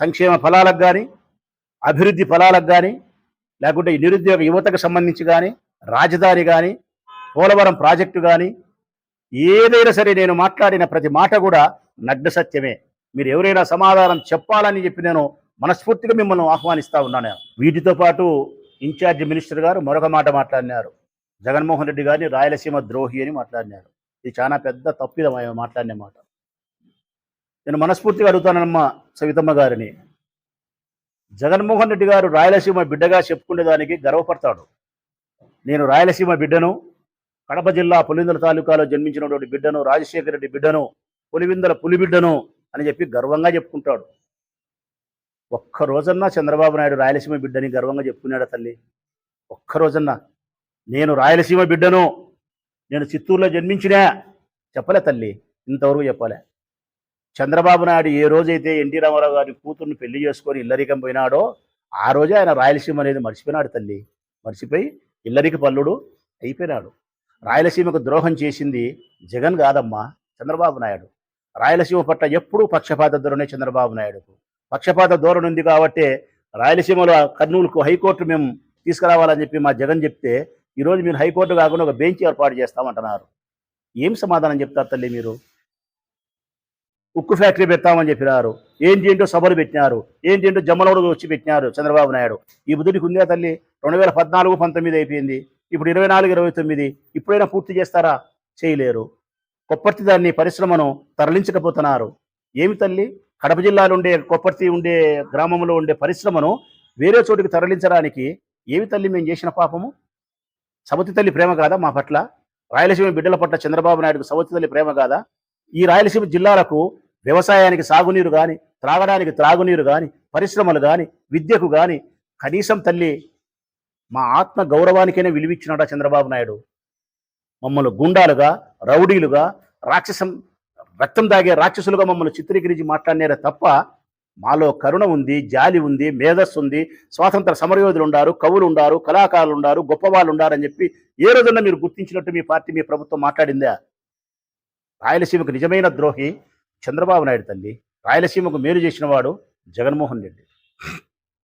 సంక్షేమ ఫలాలకు కానీ అభివృద్ధి ఫలాలకు కానీ లేకుంటే నిరుద్యోగ యువతకు సంబంధించి కానీ రాజధాని కానీ పోలవరం ప్రాజెక్టు కానీ ఏదైనా సరే నేను మాట్లాడిన ప్రతి మాట కూడా నగ్న సత్యమే. మీరు ఎవరైనా సమాధానం చెప్పాలని చెప్పి నేను మనస్ఫూర్తిగా మిమ్మల్ని ఆహ్వానిస్తా ఉన్నాను. వీటితో పాటు ఇన్ఛార్జ్ మినిస్టర్ గారు మరొక మాట మాట్లాడినారు. జగన్మోహన్ రెడ్డి గారిని రాయలసీమ ద్రోహి అని మాట్లాడినారు. ఇది చాలా పెద్ద తప్పిదం ఆయన మాట్లాడిన మాట. నేను మనస్ఫూర్తిగా అడుగుతానమ్మ సవితమ్మ గారిని. జగన్మోహన్ రెడ్డి గారు రాయలసీమ బిడ్డగా చెప్పుకునే దానికి గర్వపడతాడు. నేను రాయలసీమ బిడ్డను కడప జిల్లా పులివిందల తాలూకాలో జన్మించినటువంటి బిడ్డను రాజశేఖర రెడ్డి బిడ్డను పులివిందల పులి బిడ్డను అని చెప్పి గర్వంగా చెప్పుకుంటాడు. ఒక్క రోజన్నా చంద్రబాబు నాయుడు రాయలసీమ బిడ్డని గర్వంగా చెప్పుకున్నాడు తల్లి? ఒక్క రోజన్నా. నేను రాయలసీమ బిడ్డను నేను చిత్తూరులో జన్మించినా చెప్పలే తల్లి ఇంతవరకు చెప్పలే. చంద్రబాబు నాయుడు ఏ రోజైతే ఎన్టీ రామారావు గారి కూతుర్ని పెళ్ళి చేసుకొని ఇల్లరికం పోయినాడో ఆ రోజే ఆయన రాయలసీమ అనేది మర్చిపోయినాడు తల్లి. మర్చిపోయి ఇల్లరికి పల్లుడు అయిపోయినాడు. రాయలసీమకు ద్రోహం చేసింది జగన్ కాదమ్మా చంద్రబాబు నాయుడు. రాయలసీమ పట్ల ఎప్పుడూ పక్షపాత ధోరణి చంద్రబాబు నాయుడుకు. పక్షపాత ధోరణి ఉంది కాబట్టి రాయలసీమలో కర్నూలుకు హైకోర్టు మేము తీసుకురావాలని చెప్పి మా జగన్ చెప్తే ఈరోజు మీరు హైకోర్టు కాకుండా ఒక బెంచ్ ఏర్పాటు చేస్తామంటున్నారు. ఏం సమాధానం చెప్తారు తల్లి మీరు? ఉక్కు ఫ్యాక్టరీ పెడతామని చెప్పినారు. ఏంటి ఏంటో సభలు పెట్టినారు. ఏంటి ఏంటో జమ్మలోడు వచ్చి పెట్టినారు చంద్రబాబు నాయుడు. ఈ బుద్ధుడికి ఉందా తల్లి? రెండు వేల పద్నాలుగు పంతొమ్మిది అయిపోయింది. ఇప్పుడు ఇరవై నాలుగు ఇరవై తొమ్మిది. ఇప్పుడైనా పూర్తి చేస్తారా? చేయలేరు. కొప్పర్తి దాన్ని పరిశ్రమను తరలించకపోతున్నారు. ఏమి తల్లి? కడప జిల్లాలో ఉండే కొప్పర్తి ఉండే గ్రామంలో ఉండే పరిశ్రమను వేరే చోటుకి తరలించడానికి ఏమి తల్లి మేము చేసిన పాపము? సవతి తల్లి ప్రేమ కాదా మా పట్ల? రాయలసీమ బిడ్డల పట్ల చంద్రబాబు నాయుడుకు సవతి తల్లి ప్రేమ కాదా? ఈ రాయలసీమ జిల్లాలకు వ్యవసాయానికి సాగునీరు కానీ త్రాగడానికి త్రాగునీరు కానీ పరిశ్రమలు కానీ విద్యకు కానీ కనీసం తల్లి మా ఆత్మ గౌరవానికైనా విలువిచ్చినాడా చంద్రబాబు నాయుడు? మమ్మల్ని గుండాలుగా రౌడీలుగా రాక్షసం రక్తం దాగే రాక్షసులుగా మమ్మల్ని చిత్రీకరించి మాట్లాడినారే తప్ప మాలో కరుణ ఉంది జాలి ఉంది మేధస్సు ఉంది స్వాతంత్ర సమరయోధులు ఉండారు కవులు ఉండారు కళాకారులు ఉండారు గొప్పవాళ్ళు ఉండారని చెప్పి ఏ రోజున మీరు గుర్తించినట్టు మీ పార్టీ మీ ప్రభుత్వం మాట్లాడిందా? రాయలసీమకు నిజమైన ద్రోహి చంద్రబాబు నాయుడు తల్లి రాయలసీమకు మేలు చేసిన వాడు జగన్మోహన్ రెడ్డి.